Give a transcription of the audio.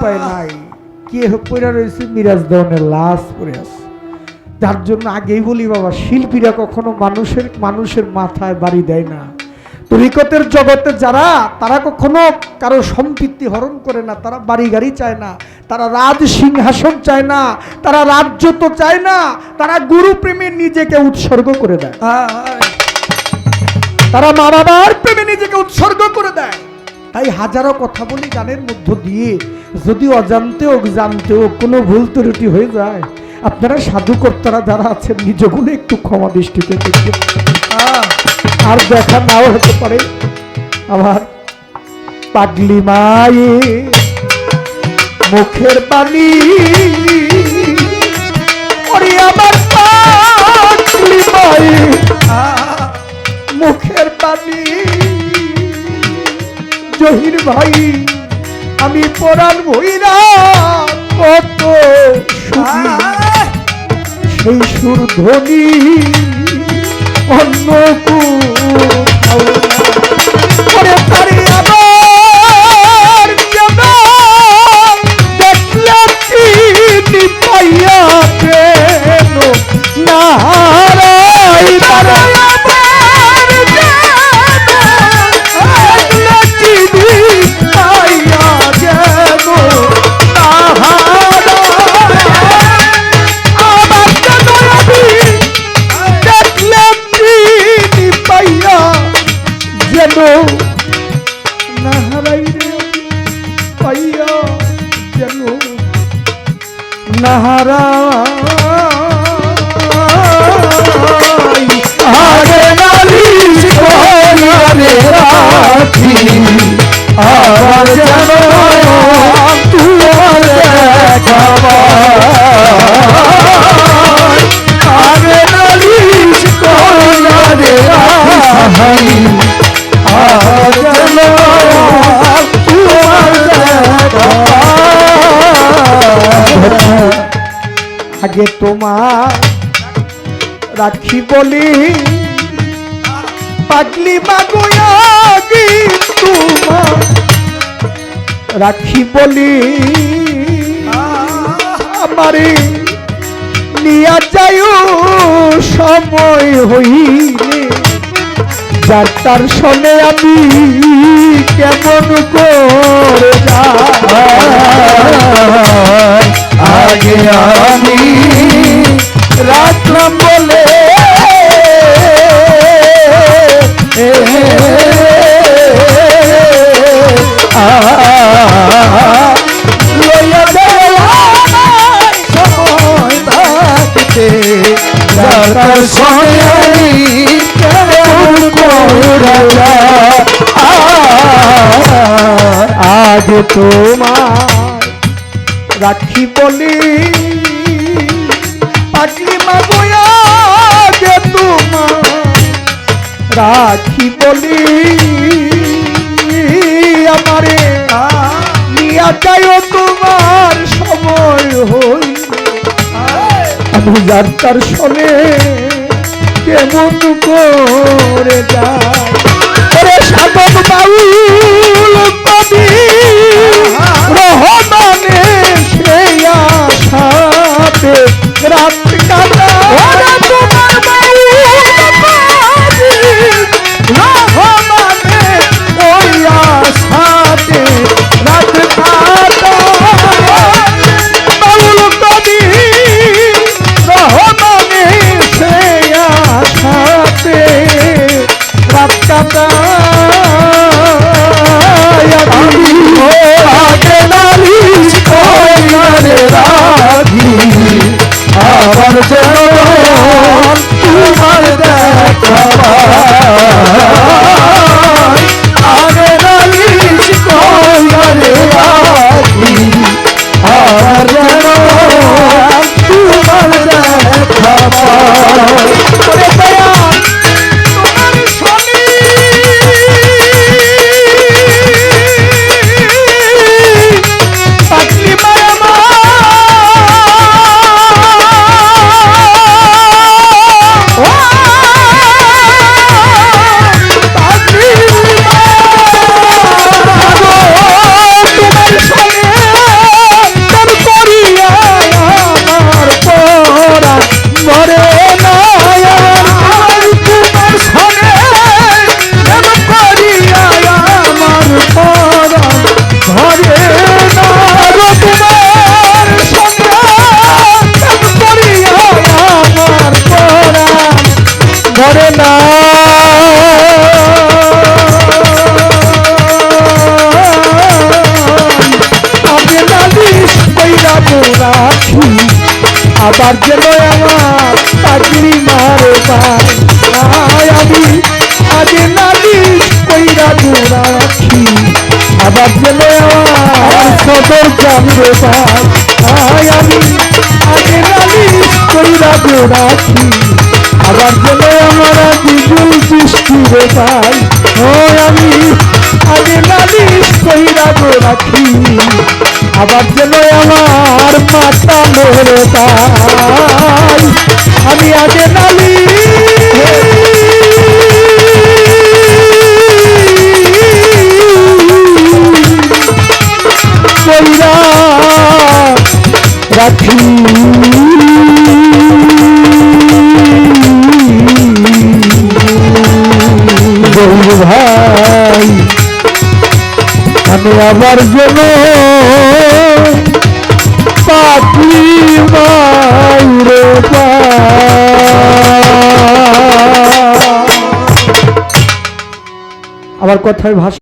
উপায় নাই। কে পড়ে রয়েছে মিরাজ দেওয়ানের লাশ পড়ে আছে। যার জন্য আগেই বলি বাবা শিল্পীরা কখনো মানুষের মানুষের মাথায় বাড়ি দেয় না। তরিকতের জগতে যারা তারা কখনো কারও সম্পত্তি হরণ করে না তারা বাড়ি গাড়ি চায় না তারা রাজ সিংহাসন চায় না তারা রাজ্য তো চায় না তারা গুরু প্রেমে নিজেকে উৎসর্গ করে দেয়। তারা মা বাবার প্রেমে নিজেকে উৎসর্গ করে দেয়। তাই হাজারো কথা বলি গানের মধ্য দিয়ে। যদি অজান্তে হোক জানতে কোনো ভুল ত্রুটি হয়ে যায়, আপনারা সাধুকর্তারা যারা আছেন নিজগুলো একটু ক্ষমা দৃষ্টিতে দেখবেন। আর দেখা নাও হতে পারে আমার পাগলি মায়ে। মুখের পানি আমার ভাই আমি পরাণ ভইরা কত সেই সুর ধ্বনি অন্য কোথাও যেন না হারাই রে পাইয়া যেন না হারাই আগে নালিশ করে রাখি আর যেন তুয়ার আগে নালিশ করে রাখি আগে তোমার রাখি বলি। পাগলি মাগুয়া আগে তোমার রাখি বলি। আমারে নিয়া যায়, সময় হইলে। যার তার শোনে আমি কেমন করে যাই। আগে আমি রাখলাম বলে যাই আগে তোমার রাখি বলি। পাগলি মাগোয়া গে তোমার রাখি বলি। আমারে নিয়া যাইও তোমার সময় হই। আমি যার তার শোনে কেমন করে যায়। ওরে সাধন বাউল কবি, রহমানে আবার যেন আমার চাকরি মারে পায় আমি আগে নালিশ কইরা দূরা রাখি আবার যেন আমার সদর জানবে পায় আমি আগে নালিশ কইরা দূরা রাখি আবার যেন আমার বিজুল সৃষ্টি রে পাই ও আমি আগে নালিশ কইরা গো রাখি আবার যেন আমার মাথা মরে পাই আমি আগে কইরা রাখি। ভাই। আমি আমার জন্য। মাইরে আবার কথায় ভাষা